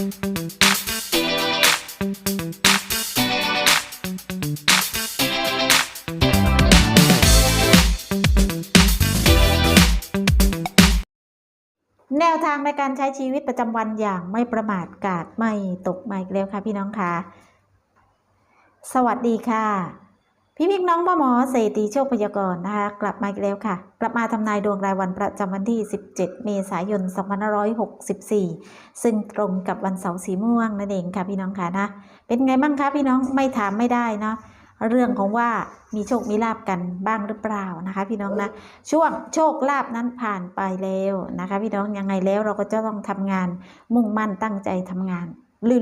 แนวทางในการใช้ชีวิตประจำวันอย่างไม่ประมาทกาดไม่ตกไมาอีกแล้วค่ะพี่น้องค่ะ สวัสดีค่ะ พี่พิกน้องป้าหมอเศรษฐีโชคพยากรณ์นะคะกลับมาอีกแล้วค่ะ กลับมาทำนายดวงรายวันประจำวันที่ 17 เมษายน 2564 ซึ่งตรงกับวันเสาร์สีม่วงนั่นเองค่ะพี่น้องค่ะนะเป็นไงบ้างคะพี่น้องไม่ถามไม่ได้เนาะเรื่องของว่ามีโชคมีลาบกันบ้างหรือเปล่านะคะ พี่น้องนะช่วงโชคลาภนั้นผ่านไปแล้วนะคะ พี่น้องยังไงแล้วเราก็จะต้องทำงานมุ่งมั่นตั้งใจทำงาน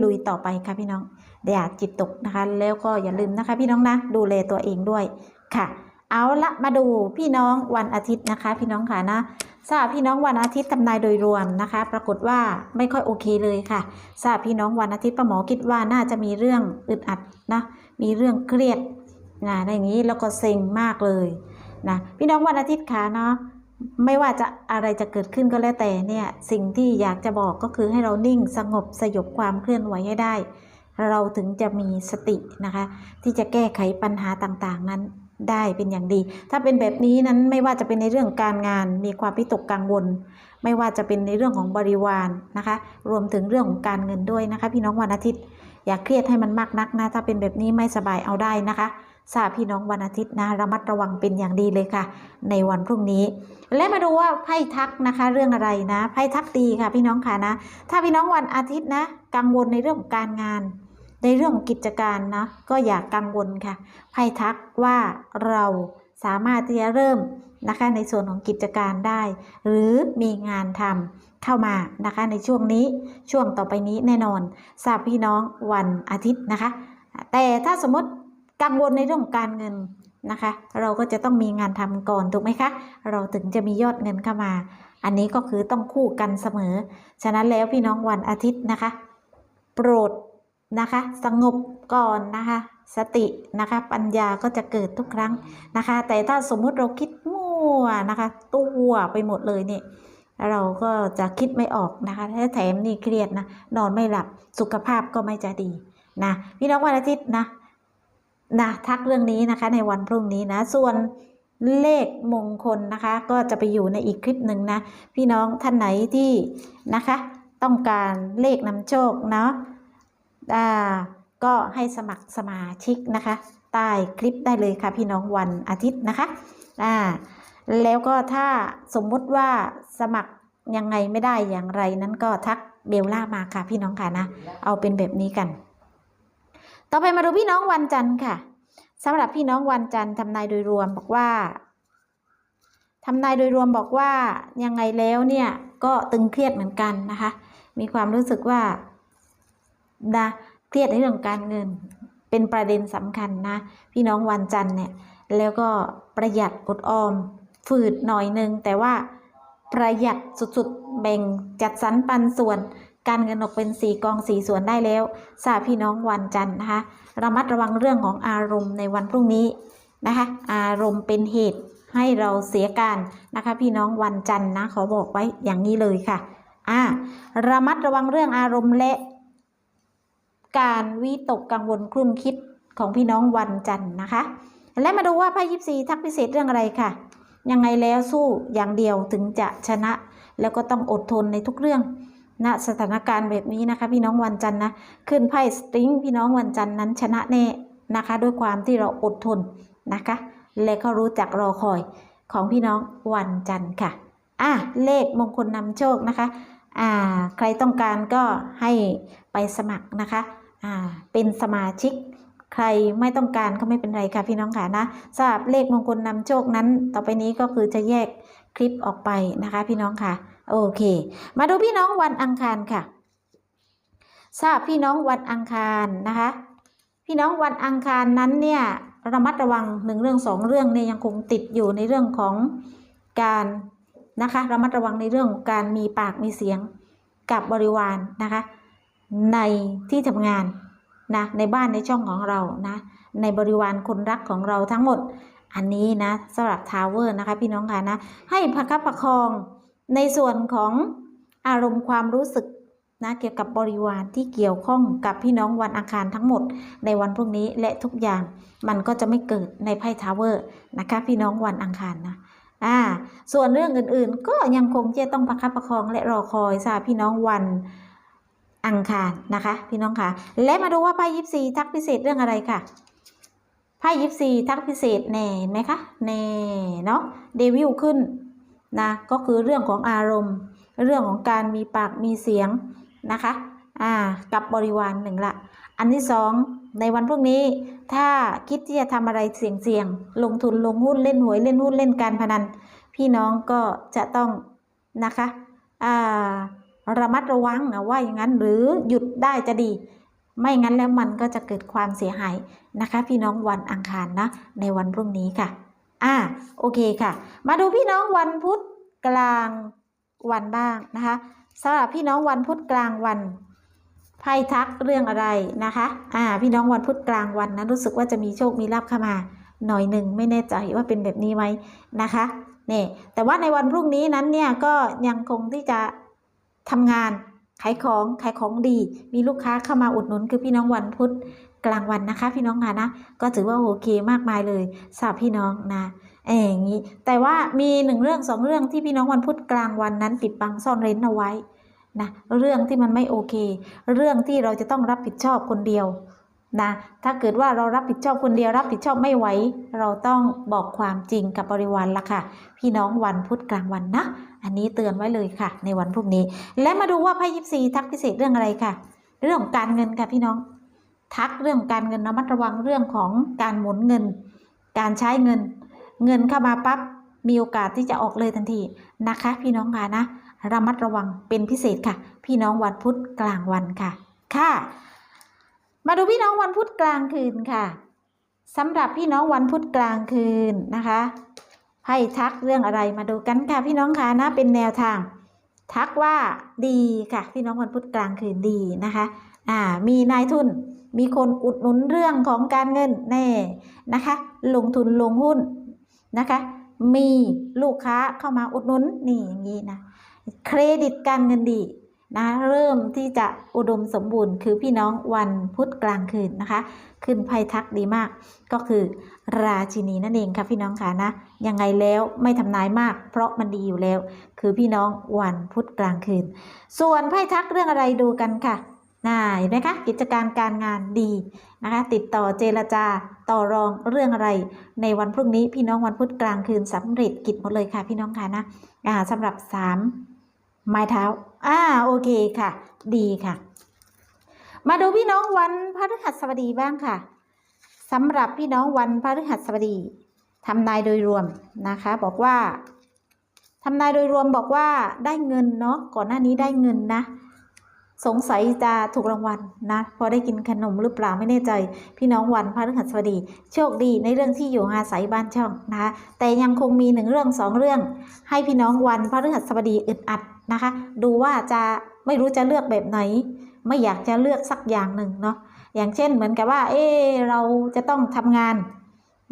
ลุยๆต่อไปค่ะพี่น้องอย่าจิตตกนะคะ แล้วก็อย่าลืมนะคะ พี่น้องนะดูแลตัวเองด้วยค่ะ เอาละมาดูพี่น้องวันอาทิตย์นะคะ พี่น้องค่ะนะทราบพี่น้องวันอาทิตย์ทำนายโดยรวมนะคะ ปรากฏว่าไม่ค่อยโอเคเลยค่ะทราบพี่น้องวันอาทิตย์ป้าหมอคิดว่าน่าจะมีเรื่องอึดอัดนะมีเรื่องเครียดนะอะไรอย่างนี้แล้วก็เซ็งมากเลยนะพี่น้องวันอาทิตย์ค่ะเนาะ ไม่ว่าจะอะไรจะเกิดขึ้นก็แล้วแต่เนี่ยสิ่งที่อยากจะบอกก็คือให้เรานิ่งสงบสยบความเคลื่อนไหวให้ได้ เราถึงจะมีสตินะคะ ที่จะแก้ไขปัญหาต่างๆนั้นได้เป็นอย่างดี ถ้าเป็นแบบนี้นั้นไม่ว่าจะเป็นในเรื่องการงาน มีความพิตกกังวล ไม่ว่าจะเป็นในเรื่องของบริวารนะคะ รวมถึงเรื่องของการเงินด้วยนะคะ พี่น้องวันอาทิตย์ อย่าเครียดให้มันมากนักนะ ถ้าเป็นแบบนี้ไม่สบายเอาได้นะคะทราบพี่น้องวันอาทิตย์นะระมัดระวังเป็นอย่างดีเลยค่ะ ในวันพรุ่งนี้ และมาดูว่าไพ่ทักนะคะ เรื่องอะไรนะไพ่ทักดีค่ะพี่น้องค่ะนะ ถ้าพี่น้องวันอาทิตย์นะ กังวลในเรื่องของการงาน ในเรื่องของกิจการนะก็อย่ากกังวลค่ะไพ่ทักว่าเรา สามารถที่จะเริ่มนะคะในส่วนของกิจการได้ หรือมีงานทำเข้ามานะคะในช่วงนี้ช่วงต่อไปนี้แน่นอนทราบพี่น้องวันอาทิตย์นะคะ แต่ถ้าสมมติกังวลในเรื่องของการเงินนะคะ เราก็จะต้องมีงานทำก่อนถูกไหมคะ เราถึงจะมียอดเงินเข้ามา อันนี้ก็คือต้องคู่กันเสมอ ฉะนั้นแล้วพี่น้องวันอาทิตย์นะคะ โปรดนะคะ สงบก่อนนะคะ สตินะคะปัญญาก็จะเกิดทุกครั้งนะคะ แต่ถ้าสมมุติเราคิดมั่วนะคะตัวไปหมดเลยเนี่ยเราก็จะคิดไม่ออกนะคะและแถมนี่เครียดนะนอนไม่หลับสุขภาพก็ไม่จะดีนะพี่น้องวันอาทิตย์นะนะทักเรื่องนี้นะคะในวันพรุ่งนี้นะ ส่วนเลขมงคลนะคะ ก็จะไปอยู่ในอีกคลิปหนึ่งนะ พี่น้องท่านไหนที่นะคะ ต้องการเลขนำโชคเนาะอ่า ก็ให้สมัครสมาชิกนะคะ ใต้คลิปได้เลยค่ะพี่น้องวันอาทิตย์นะคะอ่าแล้วก็ถ้าสมมุติว่าสมัครยังไงไม่ได้อย่างไรนั้นก็ทักเบลล่ามาค่ะพี่น้องค่ะนะ เอาเป็นแบบนี้กัน ต่อไปมาดูพี่น้องวันจันทร์ค่ะสำหรับพี่น้องวันจันทร์ทำนายโดยรวมบอกว่าทำนายโดยรวมบอกว่ายังไงแล้วเนี่ยก็ตึงเครียดเหมือนกันนะคะ มีความรู้สึกว่านะ เครียดในเรื่องการเงิน เป็นประเด็นสำคัญนะ พี่น้องวันจันทร์เนี่ยแล้วก็ประหยัดอดออมฝืดหน่อยนึง แต่ว่าประหยัดสุดๆ แบ่งจัดสรรปันส่วน การเงินออกเป็นสี่กองสี่ส่วนได้แล้วทราบพี่น้องวันจันทร์นะคะระมัดระวังเรื่องของอารมณ์ในวันพรุ่งนี้นะคะ อารมณ์เป็นเหตุให้เราเสียการนะคะ พี่น้องวันจันทร์นะขอบอกไว้อย่างนี้เลยค่ะอ่าระมัดระวังเรื่องอารมณ์และ การวิตกกังวลคลุ่นคิดของพี่น้องวันจันทร์นะคะ และมาดูว่าไพ่ยิปซีทักพิเศษเรื่องอะไรค่ะ ยังไงแล้วสู้อย่างเดียวถึงจะชนะ แล้วก็ต้องอดทนในทุกเรื่องณสถานการณ์แบบนี้นะคะ พี่น้องวันจันทร์นะขึ้นไพ่สตริงพี่น้องวันจันทร์นั้นชนะแน่นะคะ ด้วยความที่เราอดทนนะคะ และก็รู้จักรอคอยของพี่น้องวันจันทร์ค่ะอะเลขมงคลนำโชคนะคะอ่าใครต้องการก็ให้ไปสมัครนะคะ อ่าเป็นสมาชิกใครไม่ต้องการก็ไม่เป็นไรค่ะพี่น้องค่ะนะสำหรับเลขมงคลนำโชคนั้น ต่อไปนี้ก็คือจะแยกคลิปออกไปนะคะ พี่น้องค่ะ โอเค มาดูพี่น้องวันอังคารค่ะทราบพี่น้องวันอังคารนะคะ พี่น้องวันอังคารนั้นเนี่ยระมัดระวังหนึ่งเรื่องสองเรื่องเนี่ยยังคงติดอยู่ในเรื่องของการนะคะ ระมัดระวังในเรื่องของการมีปากมีเสียงกับบริวารนะคะ ในที่ทำงานนะในบ้านในช่องของเรานะในบริวารคนรักของเราทั้งหมด อันนี้นะสำหรับทาวเวอร์นะคะพี่น้องค่ะนะให้ประคับประคองในส่วนของอารมณ์ความรู้สึกนะเกี่ยวกับบริวารที่เกี่ยวข้องกับพี่น้องวันอังคารทั้งหมด ในวันพรุ่งนี้และทุกอย่างมันก็จะไม่เกิดในไพ่ทาวเวอร์นะคะพี่น้องวันอังคารนะอ่าส่วนเรื่องอื่นๆ ก็ยังคงจะต้องประคับประคองและรอคอยทราพี่น้องวัน อังคารนะคะ พี่น้องค่ะและมาดูว่าไพ่ยิปซีทักพิเศษเรื่องอะไรค่ะไพ่ยิปซีทักพิเศษแน่ไหมคะแน่เนาะเดวิลขึ้นนะก็คือเรื่องของอารมณ์ เรื่องของการมีปากมีเสียงนะคะอ่ากับบริวารหนึ่งละ อันที่สองในวันพรุ่งนี้ถ้าคิดที่จะทำอะไรเสี่ยงๆลงทุนลงหุ้นเล่นหวยเล่นหุ้นเล่นการพนัน พี่น้องก็จะต้องนะคะอ่า ระมัดระวังนะว่าอย่างนั้นหรือหยุดได้จะดี ไม่งั้นแล้วมันก็จะเกิดความเสียหายนะคะ พี่น้องวันอังคารนะ ในวันพรุ่งนี้ค่ะอ่าโอเคค่ะ มาดูพี่น้องวันพุธกลางวันบ้างนะคะสำหรับพี่น้องวันพุธกลางวันไพ่ทักเรื่องอะไรนะคะ อ่า พี่น้องวันพุธกลางวันนะรู้สึกว่าจะมีโชคมีลาภเข้ามา หน่อยหนึ่งไม่แน่ใจว่าเป็นแบบนี้ไหมนะคะเนี่แต่ว่าในวันพรุ่งนี้นั้นเนี่ยก็ยังคงที่จะ ทำงานขายของขายของดี มีลูกค้าเข้ามาอุดหนุนคือพี่น้องวันพุธกลางวันนะคะ พี่น้องค่ะนะ ก็ถือว่าโอเคมากมายเลยสำหรับพี่น้องนะเอออย่างนี้แต่ว่ามีหนึ่งเรื่องสองเรื่องที่พี่น้องวันพุธกลางวันนั้นปิดบังซ่อนเร้นเอาไว้นะเรื่องที่มันไม่โอเค เรื่องที่เราจะต้องรับผิดชอบคนเดียว นะถ้าเกิดว่าเรารับผิดชอบคนเดียวรับผิดชอบไม่ไหว เราต้องบอกความจริงกับบริวารละค่ะ พี่น้องวันพุธกลางวันนะ อันนี้เตือนไว้เลยค่ะ ในวันพรุ่งนี้ และมาดูว่าไพ่ยิปซีทักพิเศษเรื่องอะไรค่ะ เรื่องของการเงินค่ะพี่น้อง ทักเรื่องการเงินระมัดระวังเรื่องของการหมุนเงิน การใช้เงิน เงินเข้ามาปั๊บมีโอกาสที่จะออกเลยทันทีนะคะ พี่น้องค่ะนะระมัดระวังเป็นพิเศษค่ะ พี่น้องวันพุธกลางวันค่ะ ค่ะ มาดูพี่น้องวันพุธกลางคืนค่ะสำหรับพี่น้องวันพุธกลางคืนนะคะให้ทักเรื่องอะไรมาดูกันค่ะ พี่น้องคะนะเป็นแนวทาง ทักว่าดีค่ะ พี่น้องวันพุธกลางคืนดีนะคะอ่ามีนายทุนมีคนอุดหนุนเรื่องของการเงินแน่นะคะ ลงทุนลงหุ้นนะคะ มีลูกค้าเข้ามาอุดหนุนนี่อย่างนี้นะเครดิตการเงินดี นะเริ่มที่จะอุดมสมบูรณ์ คือพี่น้องวันพุธกลางคืนนะคะ ขึ้นไพ่ทักดีมาก ก็คือราชินีนั่นเองค่ะพี่น้องค่ะนะยังไงแล้วไม่ทำนายมาก เพราะมันดีอยู่แล้ว คือพี่น้องวันพุธกลางคืน ส่วนไพ่ทักเรื่องอะไรดูกันค่ะน่าเห็นไหมคะกิจการการงานดีนะคะ ติดต่อเจรจาต่อรองเรื่องอะไร ในวันพรุ่งนี้พี่น้องวันพุธกลางคืนสำเร็จกิจหมดเลยค่ะพี่น้องค่ะนะอ่าสำหรับสามไม้เท้า อ่าโอเคค่ะ ดีค่ะ มาดูพี่น้องวันพฤหัสบดีบ้างค่ะสำหรับพี่น้องวันพฤหัสบดีทำนายโดยรวมนะคะ บอกว่าทำนายโดยรวมบอกว่าได้เงินเนาะก่อนหน้านี้ได้เงินนะสงสัยจะถูกรางวัลนะ พอได้กินขนมหรือเปล่าไม่แน่ใจ พี่น้องวันพฤหัสบดี โชคดีในเรื่องที่อยู่อาศัยบ้านช่องนะคะแต่ยังคงมีหนึ่งเรื่องสองเรื่อง ให้พี่น้องวันพฤหัสบดีอึดอัด นะคะ ดูว่าจะไม่รู้จะเลือกแบบไหน ไม่อยากจะเลือกสักอย่างหนึ่งเนาะอย่างเช่นเหมือนกับว่า เออเราจะต้องทำงาน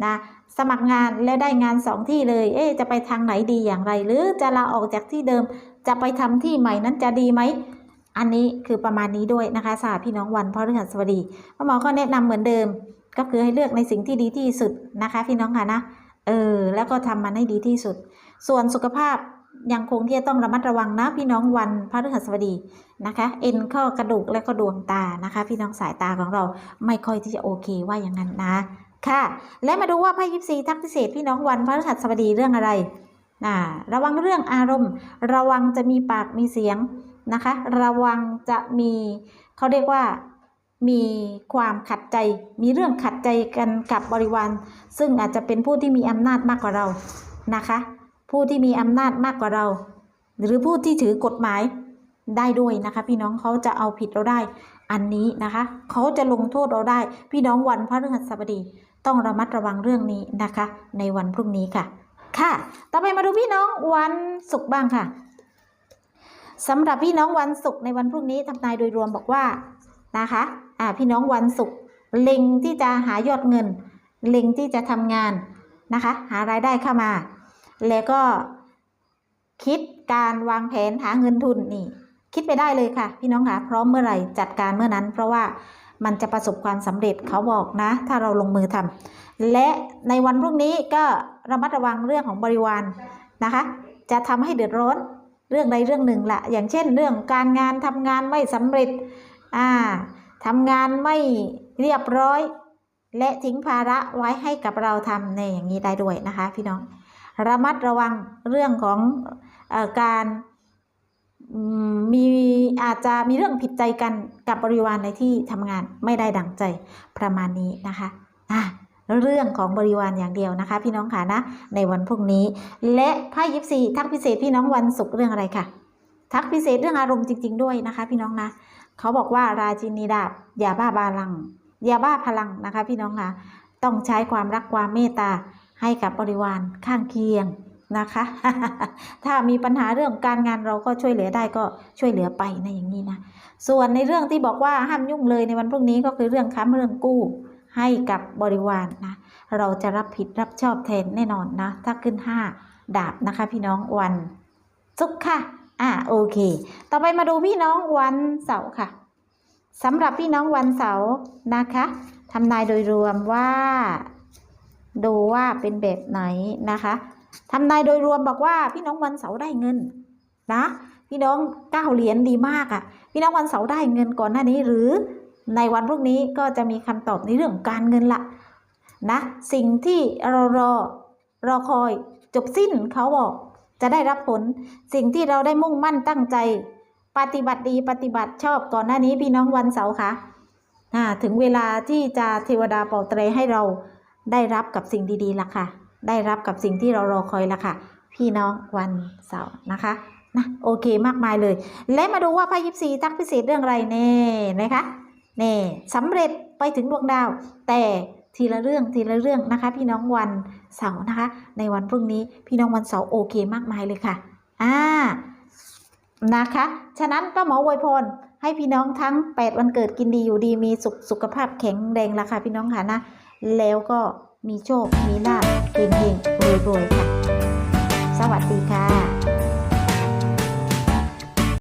นะสมัครงานแล้วได้งานสองที่เลย เอ๊จะไปทางไหนดีอย่างไร หรือจะลาออกจากที่เดิม จะไปทำที่ใหม่นั้นจะดีไหม อันนี้คือประมาณนี้ด้วยนะคะสาพี่น้องวันพฤหัสบดีพ่อหมอก็แนะนำเหมือนเดิม ก็คือให้เลือกในสิ่งที่ดีที่สุดนะคะ พี่น้องค่ะนะ เออ แล้วก็ทำมันให้ดีที่สุด ส่วนสุขภาพ ยังคงที่จะต้องระมัดระวังนะพี่น้องวันพระฤหัสบดีนะคะ เอ็นข้อกระดูกและก็ดวงตานะคะ พี่น้องสายตาของเราไม่ค่อยที่จะโอเคว่าอย่างนั้นนะค่ะ และมาดูว่าไพ่ยิปซีทักพิเศษพี่น้องวันพระฤหัสบดีเรื่องอะไรอ่าระวังเรื่องอารมณ์ ระวังจะมีปากมีเสียงนะคะ ระวังจะมีเขาเรียกว่ามีความขัดใจ มีเรื่องขัดใจกันกับบริวาร ซึ่งอาจจะเป็นผู้ที่มีอำนาจมากกว่าเรานะคะ ผู้ที่มีอำนาจมากกว่าเรา หรือผู้ที่ถือกฎหมายได้ด้วยนะคะ พี่น้องเขาจะเอาผิดเราได้ อันนี้นะคะเขาจะลงโทษเราได้ พี่น้องวันพระฤหัสบดี ต้องระมัดระวังเรื่องนี้นะคะ ในวันพรุ่งนี้ค่ะ ค่ะ ต่อไปมาดูพี่น้องวันศุกร์บ้างค่ะสำหรับพี่น้องวันศุกร์ในวันพรุ่งนี้ทำนายโดยรวมบอกว่านะคะอ่าพี่น้องวันศุกร์เล็งที่จะหายอดเงิน เล็งที่จะทำงานนะคะ หารายได้เข้ามา แล้วก็คิดการวางแผนหาเงินทุนนี่ คิดไปได้เลยค่ะ พี่น้องคะพร้อมเมื่อไหร่จัดการเมื่อนั้น เพราะว่ามันจะประสบความสำเร็จเขาบอกนะ ถ้าเราลงมือทำและในวันพรุ่งนี้ก็ระมัดระวังเรื่องของบริวารนะคะ จะทำให้เดือดร้อนเรื่องใดเรื่องหนึ่งละอย่างเช่น เรื่องการงานทำงานไม่สำเร็จอ่าทำงานไม่เรียบร้อย และทิ้งภาระไว้ให้กับเราทำในอย่างนี้ได้ด้วยนะคะ พี่น้อง ระมัดระวังเรื่องของอการมีอาจจะมีเรื่องผิดใจกันกับบริวารในที่ทำงานไม่ได้ดังใจประมาณนี้นะคะอะเรื่องของบริวารอย่างเดียวนะคะ พี่น้องค่ะนะในวันพรุ่งนี้ และไพ่ยิปซีทักพิเศษพี่น้องวันศุกร์เรื่องอะไรค่ะ ทักพิเศษเรื่องอารมณ์จริง ๆ ด้วยนะคะ พี่น้องนะเขาบอกว่าราชินีดาบอย่าบ้าบาลัง อย่าบ้าพลังนะคะ พี่น้องค่ะต้องใช้ความรักความเมตตา ให้กับบริวารข้างเคียงนะคะ ถ้ามีปัญหาเรื่องการงานเราก็ช่วยเหลือได้ก็ช่วยเหลือไปในอย่างนี้นะ ส่วนในเรื่องที่บอกว่าห้ามยุ่งเลยในวันพรุ่งนี้ก็คือเรื่องค้ำเรื่องกู้ให้กับบริวารนะ เราจะรับผิดรับชอบแทนแน่นอนนะ ถ้าขึ้น 5 ดาบนะคะ พี่น้องวันศุกร์ค่ะ อ่าโอเค ต่อไปมาดูพี่น้องวันเสาร์ค่ะสำหรับพี่น้องวันเสาร์นะคะทำนายโดยรวมว่า ดูว่าเป็นแบบไหนนะคะทำนายโดยรวมบอกว่าพี่น้องวันเสาร์ได้เงินนะพี่น้องเก้าเหรียญดีมากอะ่ะ พี่น้องวันเสาร์ได้เงินก่อนหน้านี้หรือในวันพรุ่งนี้ก็จะมีคำตอบในเรื่องการเงินละนะสิ่งที่เรารอรอคอยจบสิ้นเขาบอกจะได้รับผลสิ่งที่เราได้มุ่งมั่นตั้งใจ ปฏิบัติดีปฏิบัติชอบก่อนหน้านี้พี่น้องวันเสาร์ค่ะอ่าถึงเวลาที่จะเทวดาเป่าเตรให้เรา ได้รับกับสิ่งดีๆละค่ะ ได้รับกับสิ่งที่เรารอคอยละค่ะ พี่น้องวันเสาร์นะคะนะโอเคมากมายเลย และมาดูว่าไพ่ยิปซีทักพิเศษเรื่องอะไรแน่นะคะแน่สำเร็จไปถึงดวงดาว แต่ทีละเรื่องทีละเรื่องนะคะ พี่น้องวันเสาร์นะคะ ในวันพรุ่งนี้พี่น้องวันเสาร์โอเคมากมายเลยค่ะอ่านะคะ ฉะนั้นป้าหมออวยพรให้พี่น้องทั้ง 8 วันเกิดกินดีอยู่ดีมีสุขสุขภาพแข็งแรงละค่ะพี่น้องค่ะนะ แล้วก็มีโชค มีลาภเฮงๆรวยๆค่ะ สวัสดีค่ะ